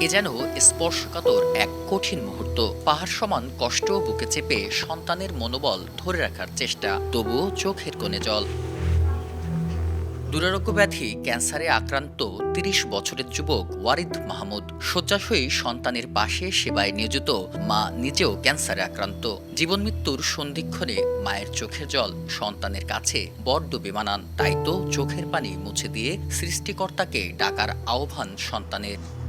এ যেন স্পর্শকাতর এক কঠিন মুহূর্ত। পাহাড় সমান কষ্ট বুকে চেপে সন্তানের মনোবল ধরে রাখার চেষ্টা, তবুও চোখের কোণে জল। দুরারোগ্য ব্যাধি ক্যান্সারে আক্রান্ত তিরিশ বছরের যুবক ওয়ারিদ মাহমুদ শয্যাশয়ী সন্তানের পাশে সেবায় নিয়োজিত। মা নিজেও ক্যান্সারে আক্রান্ত। জীবন মৃত্যুর সন্ধিক্ষণে মায়ের চোখের জল, সন্তানের কাছে বড্ড বেমানান। তাই তো চোখের পানি মুছে দিয়ে সৃষ্টিকর্তাকে ডাকার আহ্বান সন্তানের।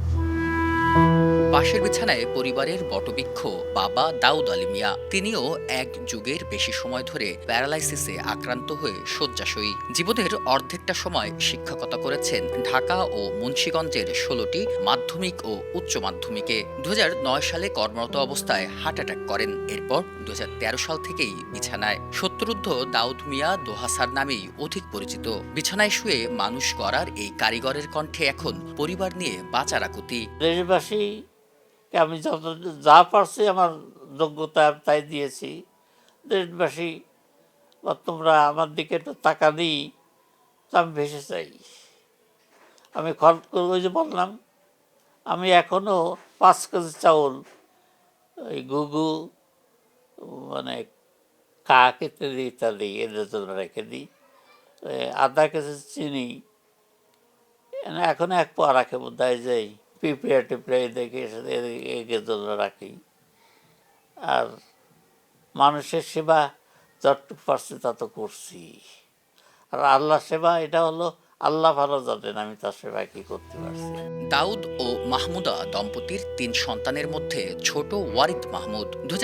পাশের বিছানায় পরিবারের বটবৃক্ষ বাবা দাউদ আলী মিয়া। তিনিও এক যুগের বেশি সময় ধরে প্যারালাইসিসে আক্রান্ত হয়ে শয্যাশয়ী। জীবনের অর্ধেকটা সময় শিক্ষকতা করেছেন ঢাকা ও মুন্সীগঞ্জের ষোলোটি মাধ্যমিক ও উচ্চ মাধ্যমিকে। দুহাজার নয় সালে কর্মরত অবস্থায় হার্ট অ্যাটাক করেন। এরপর দু হাজার তেরো সাল থেকেই বিছানায়। শত্রুদ্ধ দাউদ মিয়া দোহাসার নামেই অধিক পরিচিত। বিছানায় শুয়ে মানুষ গড়ার এই কারিগরের কণ্ঠে এখন পরিবার নিয়ে বাঁচার আকুতি। আমি যত যা পারছি আমার যোগ্যতা তাই দিয়েছি। দেশবাসী, বা তোমরা আমার দিকে একটু টাকা দিই তো আমি ভেসে চাই আমি খরচ করে ওই যে বললাম, আমি এখনও পাঁচ কেজি চাউল, ওই গুগু মানে কাক ইত্যাদি ইত্যাদি এদের জন্য রেখে দিই। আধা কেজি চিনি এখন এক পা রাখে বোধ যাই পিঁপড়ে টিপড়ে দেখে এগিয়ে জন্য রাখি আর মানুষের সেবা যতটুকু পারছি তত করছি। আর আল্লাহ সেবা, এটা হলো আল্লাহ ভালো জানেন আমি তার সেবা কি করতে পারছি। দাউদ ও মাহমুদা দম্পতির তিন সন্তানের মধ্যে ছোট ওয়ারিদ মাহমুদ দু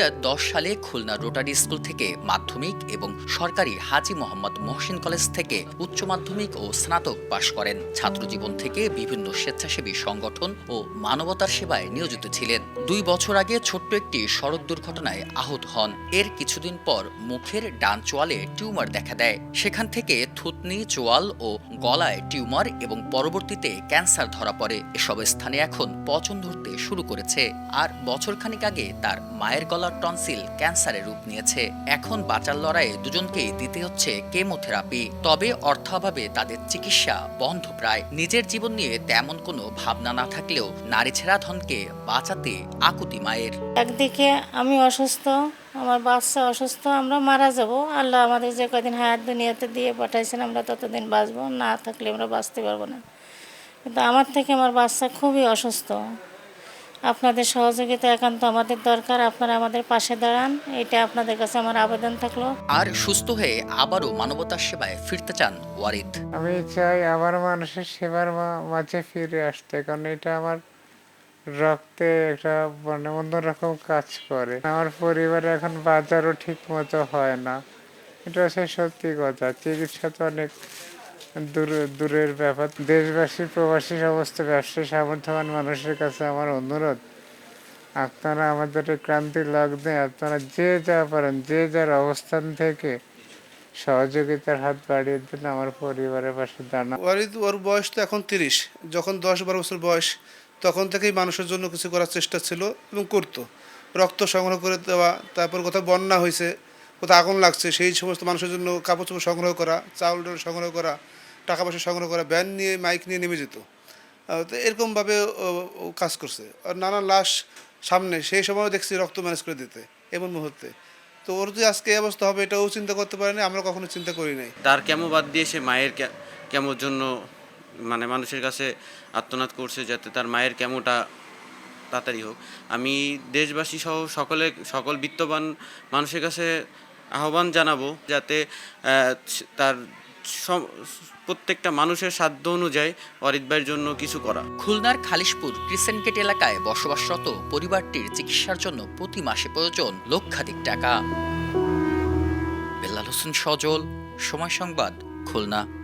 সালে খুলনা রোটারি স্কুল থেকে মাধ্যমিক এবং সরকারি হাজি মোহাম্মদ মহসিন কলেজ থেকে উচ্চ মাধ্যমিক ও স্নাতক পাশ করেন। ছাত্রজীবন থেকে বিভিন্ন স্বেচ্ছাসেবী সংগঠন ও মানবতার সেবায় নিয়োজিত ছিলেন। দুই বছর আগে ছোট্ট একটি সড়ক দুর্ঘটনায় আহত হন। এর কিছুদিন পর মুখের ডান চোয়ালে টিউমার দেখা দেয়। সেখান থেকে থুতনি, চোয়াল ও গলায় টিউমার এবং পরবর্তীতে ক্যান্সার ধরা পড়ে। এসব স্থানে এখন পচন ধরতে শুরু করেছে আর বছরখানেক আগে তার মায়ের গলার টনসিল ক্যান্সারের রূপ নিয়েছে। এখন বাঁচার লড়াইয়ে দুজনকেই দিতে হচ্ছে কেমোথেরাপি। তবে অর্থাভাবে তাদের চিকিৎসা বন্ধ প্রায়। নিজের জীবন নিয়ে তেমন কোনো ভাবনা না থাকলেও নারী ছেড়া ধনকে বাঁচাতে আকুতি মায়ের। একদিকে আমি অসুস্থ আমার বাচ্চা অসুস্থ আমরা মারা যাব। আল্লাহ আমাদের যে কদিন হায়াত দুনিয়াতে দিয়ে পাঠাইছেন আমরা ততদিন বাঁচবো। না থাকলে আমরা বাঁচতে পারব না। কিন্তু আমার থেকে আমার বাচ্চা খুবই অসুস্থ। আপনাদের সহযোগিতা একান্ত আমাদের দরকার। আপনারা আমাদের পাশে দাঁড়ান। এটা আপনাদের কাছে আমার আবেদন থাকল। আর সুস্থ হয়ে আবারও মানবতার সেবায় ফিরতে চান ওয়ারিদ। আমি চাই আবার মানুষের সেবার মা- মাঝে ফিরে আসতে কারণ এটা আমার রক্তে একটা মানে অন্যরকম কাজ করে। আমার পরিবারে এখন বাজারও ঠিক মতো হয় না। এটা হচ্ছে সত্যি কথা। চিকিৎসা তো অনেক দূর, দূরের ব্যাপার। দেশবাসী, প্রবাসী সমস্ত ব্যবসায়ী, সামর্থ্যবান মানুষের কাছে আমার অনুরোধ, আপনারা আমাদের ক্রান্তি লগ্নে, আপনারা যে যা পারেন, যে যার অবস্থান থেকে সহযোগিতার হাত বাড়িয়ে দিন। আমার পরিবারের পাশে দাঁড়ান। ওর বয়স তো এখন তিরিশ। যখন দশ বারো বছর বয়স তখন থেকেই মানুষের জন্য কিছু করার চেষ্টা ছিল এবং করতো। রক্ত সংগ্রহ করে দেওয়া, তারপর কোথাও বন্যা হয়েছে, কোথাও আগুন লাগছে, সেই সমস্ত মানুষের জন্য কাপড় চোপড় সংগ্রহ করা, চাউল ডাল সংগ্রহ করা, টাকা পয়সা সংগ্রহ করা, ব্যান নিয়ে মাইক নিয়ে নেমে যেত। তো এরকমভাবে কাজ করছে। আর নানা লাশ সামনে, সেই সময়ও দেখছি রক্ত ম্যানেজ করে দিতে, এমন মুহূর্তে। তো ওর যে আজকে এই অবস্থা হবে, এটাও চিন্তা করতে পারেনি, আমরা কখনো চিন্তা করি নাই। তার কেমো বাদ দিয়ে সে মায়ের কে- কেমোর জন্য মানে মানুষের কাছে আত্মনাদ করছে যাতে তার মায়ের কেমোটা তাড়াতাড়ি হোক। আমি দেশবাসী সহ সকলে, সকল বিত্তবান মানুষের কাছে আহ্বান জানাব যাতে তার প্রত্যেকটা মানুষের সাধ্য অনুযায়ী অরিত ভাইয়ের জন্য কিছু করা। খুলনার খালিশপুর ক্রিসেন্ট গেট এলাকায় বসবাসরত পরিবারটির চিকিৎসার জন্য প্রতি মাসে প্রয়োজন লক্ষাধিক টাকা। বেল্লাল হোসেন সজল, সময় সংবাদ, খুলনা।